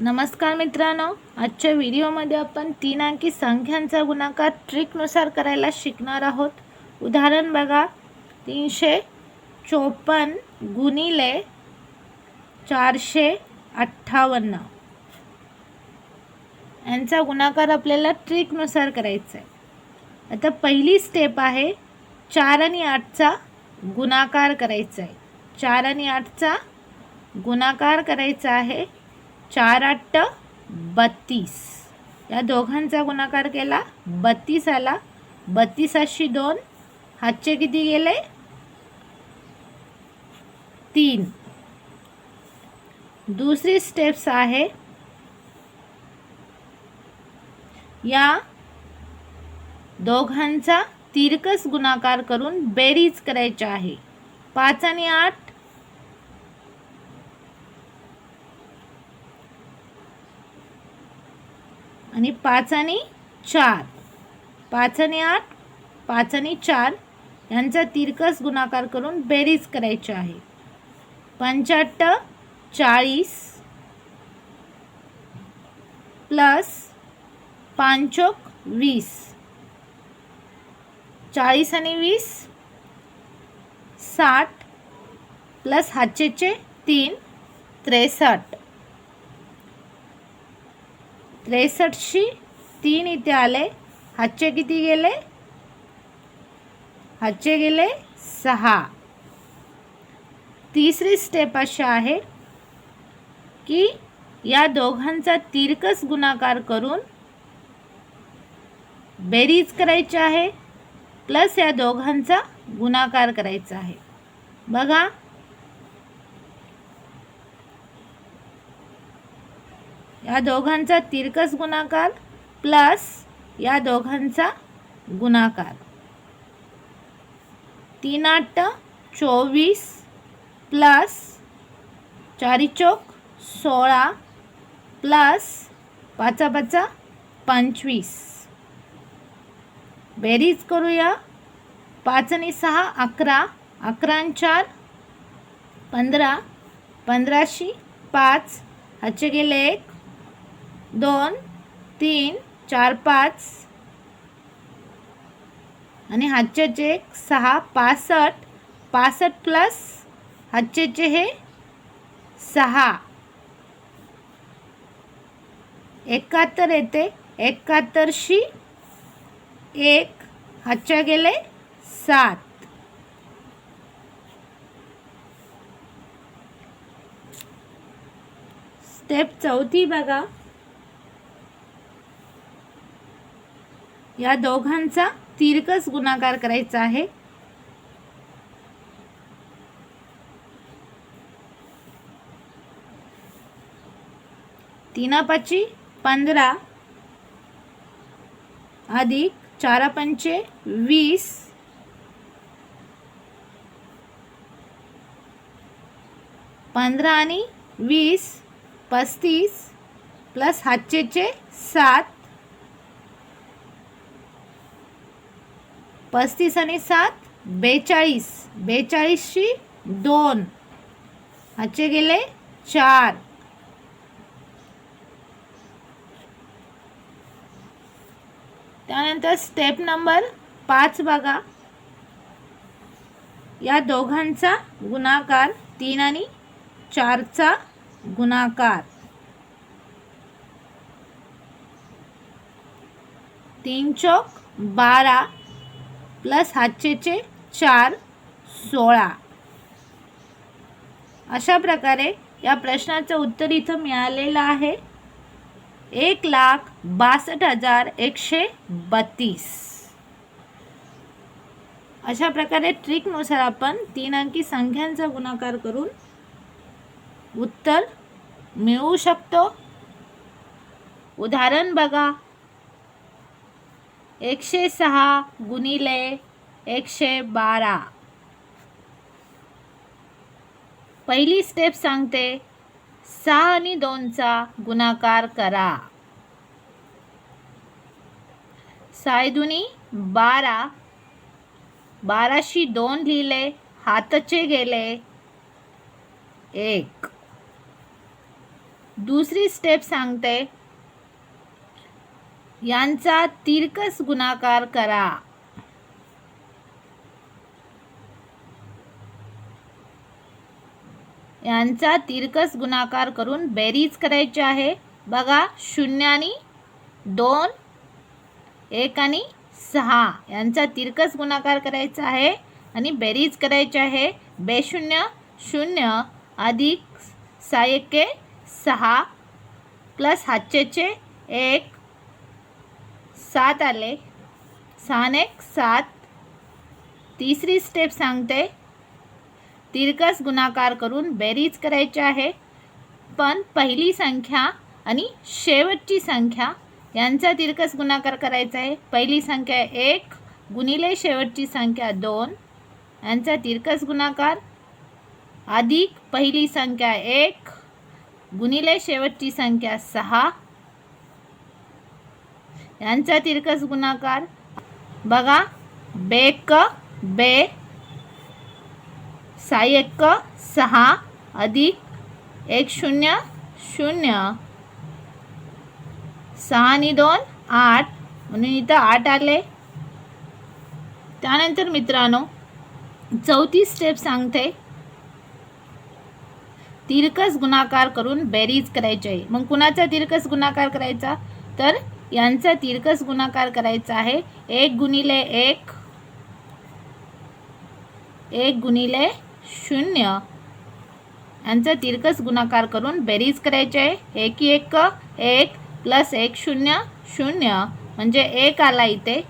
नमस्कार मित्रांनो आजच्या व्हिडिओमध्ये आपण तीन अंकी संख्यांचा गुणाकार ट्रिकनुसार करायला शिकणार आहोत. उदाहरण बघा तीनशे चोपन्न गुणिले चारशे अठ्ठावन्न. यांचा गुणाकार आपल्याला ट्रिकनुसार करायचा आहे आता पहिली स्टेप आहे चार आणि आठचा गुणाकार करायचा आहे चार आणि आठचा गुणाकार करायचा आहे चार आठ बत्तीस. या दोघांचा गुणाकार केला. बत्तीस आला. बत्तीस अशी दोन. हातचे किती गेले? तीन. दुसरी स्टेप्स आहे. या दोघांचा तिरकस गुणाकार करून बेरीज करायची आहे. पाच आणि आठ आणि पाच आणि चार. पाच आणि आठ पाच आणि चार यांचा तिरकस गुणाकार करून बेरीज करायची आहे. पंचाहत्त चाळीस प्लस पाचोक वीस. चाळीस आणि वीस साठ प्लस हातचेचे तीन त्रेसष्ट. त्रेसष्टशी तीन इथे आले. हातचे किती गेले? हातचे गेले सहा. तिसरी स्टेप अशी आहे की या दोघांचा तिरकस गुणाकार करून बेरीज करायची आहे प्लस या दोघांचा गुणाकार करायचा आहे. बघा या दोघांचा तिरकस गुणाकार प्लस या दोघांचा गुणाकार. तीन आठ चोवीस प्लस चारी चौक सोळा प्लस पाचा पाचा पंचवीस. बेरीज करूया. पाच आणि सहा अकरा. अकरा चार पंधरा. पंधराशी पाच. हाचे गेले एक दोन तीन चार पाच. आणि हातचे चेक सहा पासष्ट पासष्ट प्लस चे हे सहा. एकाहत्तर येते एकाहत्तरशी एक हातच्या गेले सात. स्टेप चौथी बघा. या दोघांचा तिरकस गुणाकार करायचा आहे. तीना पाची पंधरा अधिक चारा पंचे वीस पंधरा आणि वीस पस्तीस प्लस हातचेचे सात पस्तीस आणि सात बेचाळीस. बेचाळीसशी दोन. हाचे गेले चार. त्यानंतर स्टेप नंबर पाच बघा. या दोघांचा गुणाकार तीन आणि चारचा गुणाकार. तीन चौक बारा. प्लस हातचेचे चार सोळा. अशा प्रकारे या प्रश्नाचं उत्तर इथं मिळालेलं आहे. एक लाख बासष्ट हजार एकशे बत्तीस. अशा प्रकारे ट्रिकनुसार आपण तीन अंकी संख्यांचा गुणाकार करून उत्तर मिळवू शकतो. उदाहरण बघा. एकशे सहा गुणिले एकशे बारा. पहिली स्टेप सांगते सहा आणि दोनचा गुणाकार करा. सायदुनी बारा. बाराशी दोन लिहिले हातचे गेले एक. दुसरी स्टेप सांगते यांचा तिरकस गुणाकार करा. यांचा तिरकस गुणाकार करून बेरीज करायची आहे. बघा शून्य आणि दोन एक आणि सहा. यांचा तिरकस गुणाकार करायचा आहे आणि बेरीज करायची आहे. बेशून्य शून्य अधिक सहा एके सहा प्लस हातचेचे एक सात आले. सहाने एक सात. तिसरी स्टेप सांगते. तिरकस गुणाकार करून बेरीज करायची आहे. पण पहिली संख्या आणि शेवटची संख्या यांचा तिरकस गुणाकार करायचा आहे. पहिली संख्या एक गुणिले शेवटची संख्या दोन. यांचा तिरकस गुणाकार. अधिक पहिली संख्या एक गुणिले शेवटची संख्या सहा. यांचा तिरकस गुणाकार. बघा बेक बे सायक एक्क सहा अधिक एक शून्य शून्य. सहा आणि दोन आठ. म्हणून इथं आठ आले. त्यानंतर मित्रांनो चौथी स्टेप सांगते. तिरकस गुणाकार करून बेरीज करायची आहे. मग कुणाचा तिरकस गुणाकार करायचा? तर यांचा तिरकस गुणाकार करायचा आहे. एक गुणिले एक एक गुणिले शून्य. यांचा तिरकस गुणाकार करून बेरीज करायचे आहे. एक एक एक प्लस एक शून्य शून्य. म्हणजे एक आला इथे.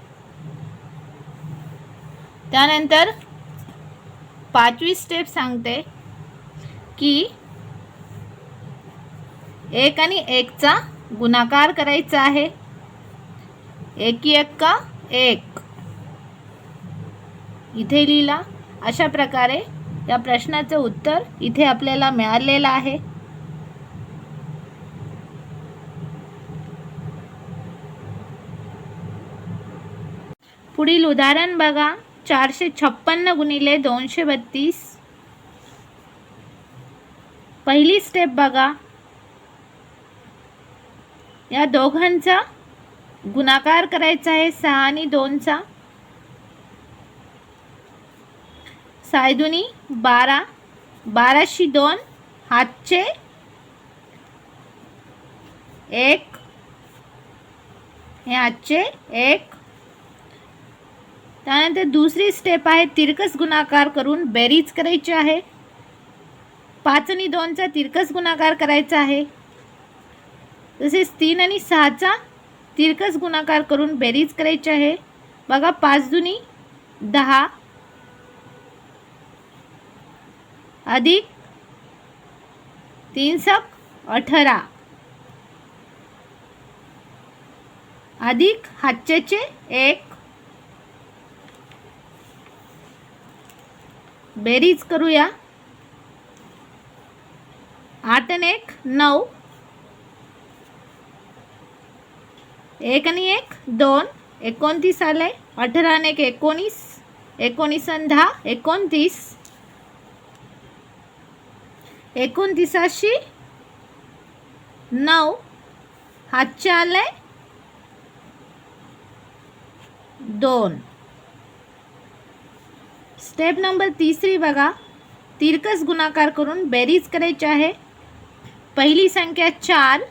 त्यानंतर पाचवी स्टेप सांगते की एक आणि एकचा गुणाकार करायचा आहे. एकी का? एक. इथे लिहिला. अशा प्रकारे या प्रश्नाचं उत्तर इथे आपल्याला मिळालेलं आहे. पुढील उदाहरण बघा. चारशे छप्पन्न गुणिले दोनशे बत्तीस. पहिली स्टेप बघा. या दोघांचा गुणाकार करायचा आहे सहा आणि दोनचा. सायदुनी बारा. बाराशी दोन हातचे. एक. हे हातचे एक. त्यानंतर दुसरी स्टेप आहे तिरकस गुणाकार करून बेरीज करायची आहे. पाच आणि दोनचा तिरकस गुणाकार करायचा आहे. तसेच तीन आणि सहाचा तिरकस गुणाकार करून बेरीज करायची आहे. बघा पाच दुनी दहा अधिक तीन सक अठरा अधिक हातच्याचे एक. बेरीज करूया. आठ आणि एक नऊ. एक आणि एक दोन एकोणतीस आले अठरा आणि एक एकोणीस एकोणीस आणि दहा एकोणतीस. एकोणतीसाशी नऊ. हातचे आले दोन. स्टेप नंबर तिसरी बघा. तिरकस गुणाकार करून बेरीज करायची आहे. पहिली संख्या चार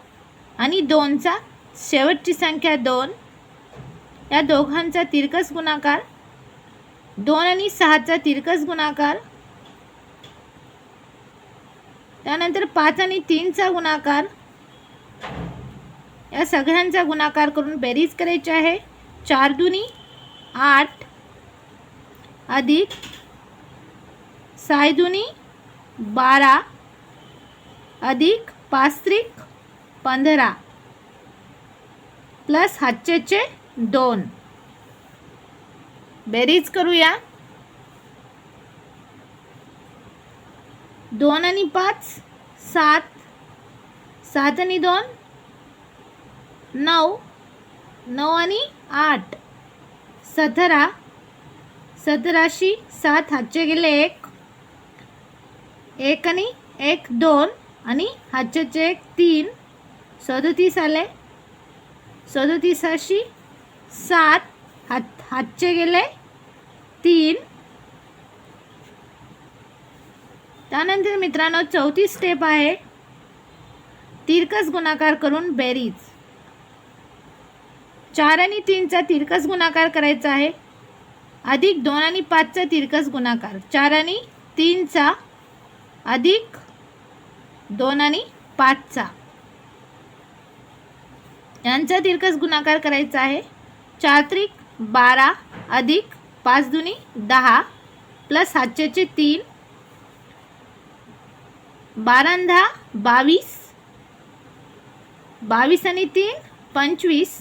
आणि दोनचा शेवटची संख्या दोन. या दोघांचा तिरकस गुणाकार. दोन आणि सहाचा तिरकस गुणाकार. त्यानंतर पाच आणि तीनचा गुणाकार. या सगळ्यांचा गुणाकार करून बेरीज करायची आहे. चार दुनी आठ अधिक सायदुनी बारा अधिक पास्त्रिक पंधरा. प्लस हातचेचे दोन. बेरीज करूया. दोन आणि पाच सात. सात आणि दोन नऊ. नऊ आणि आठ. सतरा. सतराशी सात हातचे गेले एक. एक आणि एक दोन आणि हातचे एक तीन. सदतीस आले. सदोतीसाशी सात हात हातचे गेले. तीन. त्यानंतर मित्रांनो चौथी स्टेप आहे. तिरकस गुणाकार करून बेरीज. चार आणि तीनचा तिरकस गुणाकार करायचा आहे. अधिक दोन आणि पाचचा तिरकस गुणाकार. चार आणि तीनचा अधिक दोन आणि पाचचा. यांचा तिरकस गुणाकार करायचा आहे. चार त्रिक बारा अधिक पाच दुनी दहा प्लस सातशेचे तीन. बारा दहा बावीस. बावीस आणि तीन पंचवीस.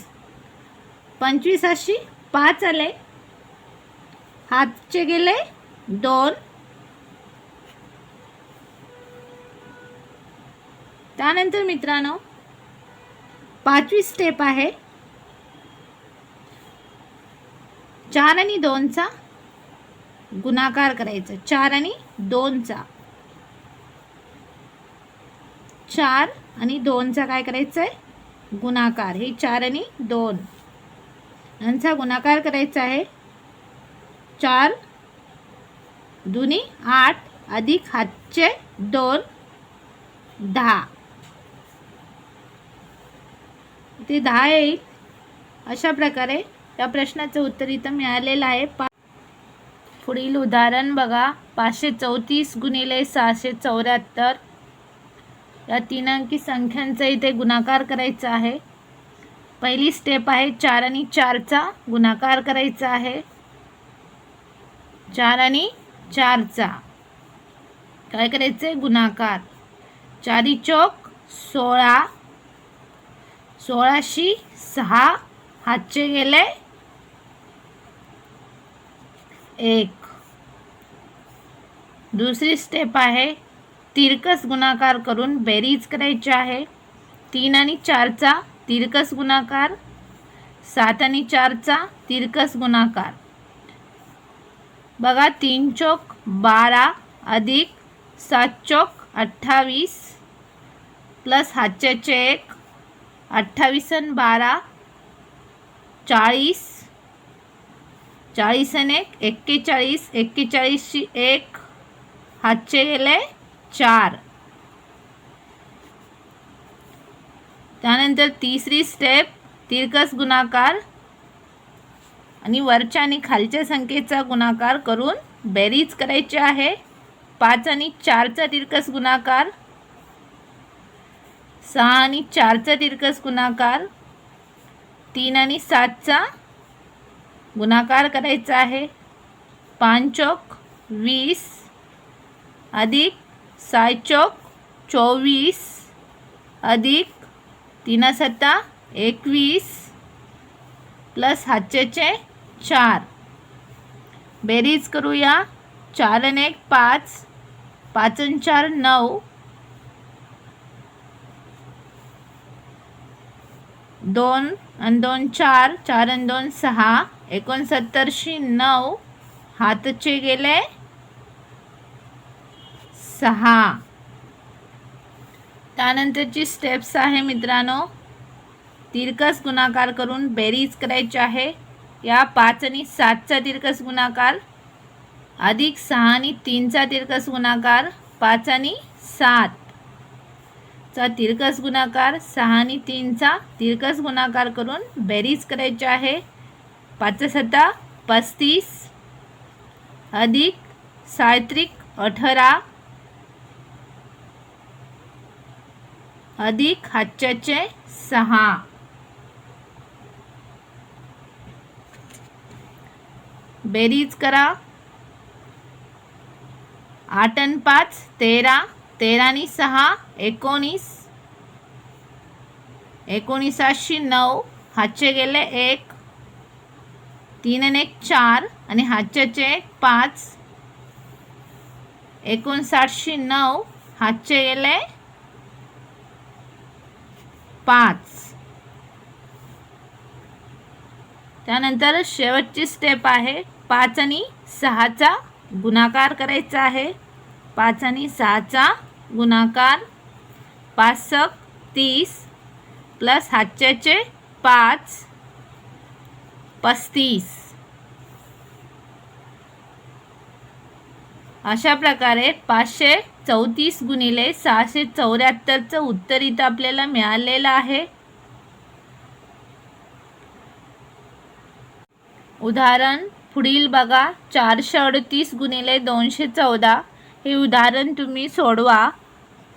पंचवीस अशी पाच आले. हातचे गेले दोन. त्यानंतर मित्रांनो पाचवी स्टेप आहे. चार आणि दोनचा गुणाकार करायचा. चार आणि दोनचा. चार आणि दोनचा काय करायचं आहे गुणाकार. हे चार आणि दोन. यांचा गुणाकार करायचा आहे. चार दुनी आठ अधिक हातचे दोन दहा. ते दहा येईल. अशा प्रकारे या प्रश्नाचं उत्तर इथं मिळालेलं आहे. पा पुढील उदाहरण बघा. पाचशे चौतीस गुणिले सहाशे चौऱ्याहत्तर. या तीन अंकी संख्यांचा इथे गुणाकार करायचा आहे. पहिली स्टेप आहे चार आणि चारचा गुणाकार करायचा आहे. चार आणि चारचा. काय करायचं आहे गुणाकार. चारी चौक सोळा सोळाशी सहा हातचे गेले. एक. दुसरी स्टेप आहे तिरकस गुणाकार करून बेरीज करायची आहे. तीन आणि चारचा तिरकस गुणाकार. सात आणि चारचा तिरकस गुणाकार. बघा तीन चौक बारा अधिक सात चौक अठ्ठावीस प्लस हातच्याचे एक. अठ्ठावीस बारा चाळीस चाळीस आणि एक एक्केचाळीस एक्केचाळीसशी एक हातचे गेले चार. त्यानंतर तिसरी स्टेप तिरकस गुणाकार आणि वरच्या आणि खालच्या संख्येचा गुणाकार करून बेरीज करायची आहे. पाच आणि चारचा तिरकस गुणाकार सहा आणि चारचा तिरकस गुणाकार. तीन आणि सातचा गुणाकार करायचा आहे. पाच चौक वीस अधिक साय चौक चोवीस अधिक तीन सत्ता एकवीस प्लस हातचेचे चार. बेरीज करूया. चार आणि एक पाच. पाच आणि चार नऊ. दोन आणि दोन चार चार आणि दोन सहा एकोणसत्तरशी नऊ हातचे गेले सहा. त्यानंतरची स्टेप्स आहे मित्रांनो तिरकस गुणाकार करून बेरीज करायची आहे. या पाच आणि सातचा तिरकस गुणाकार अधिक सहा आणि तीनचा तिरकस गुणाकार पाच आणि सात. चा तिरकस गुणाकार सहा आणि तीनचा तिरकस गुणाकार करून बेरीज करायची आहे. पाच सत्ता पस्तीस अधिक सायत्रिक अठरा अधिक हातच्याचे सहा. बेरीज करा. आठ आणि पाच तेरा तेरा आणि सहा एकोणीस एकोणीसाशी नऊ हातचे गेले एक तीन आणि एक चार आणि हातच्याचे एक पाच एकोणसाठशे नऊ हातचे गेले पाच. त्यानंतर शेवटची स्टेप आहे पाच आणि सहाचा गुणाकार करायचा आहे. पाच आणि सहाचा गुणाकार पाच सक तीस प्लस हातच्याचे पाच पस्तीस. अशा प्रकारे पाचशे चौतीस गुणिले सहाशे चौऱ्याहत्तरचं उत्तर इथं आपल्याला मिळालेलं आहे. उदाहरण पुढील बघा चारशे अडतीस गुणिले दोनशे चौदा. हे उदाहरण तुम्ही सोडवा.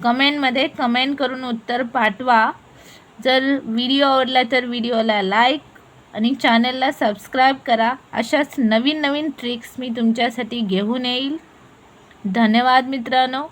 कमेंटमध्ये कमेंट करून उत्तर पाठवा. जर व्हिडिओ आवडला तर व्हिडिओला लाईक आणि चॅनलला सबस्क्राईब करा. अशाच नवीन नवीन ट्रिक्स मी तुमच्यासाठी घेऊन येईल. धन्यवाद मित्रांनो.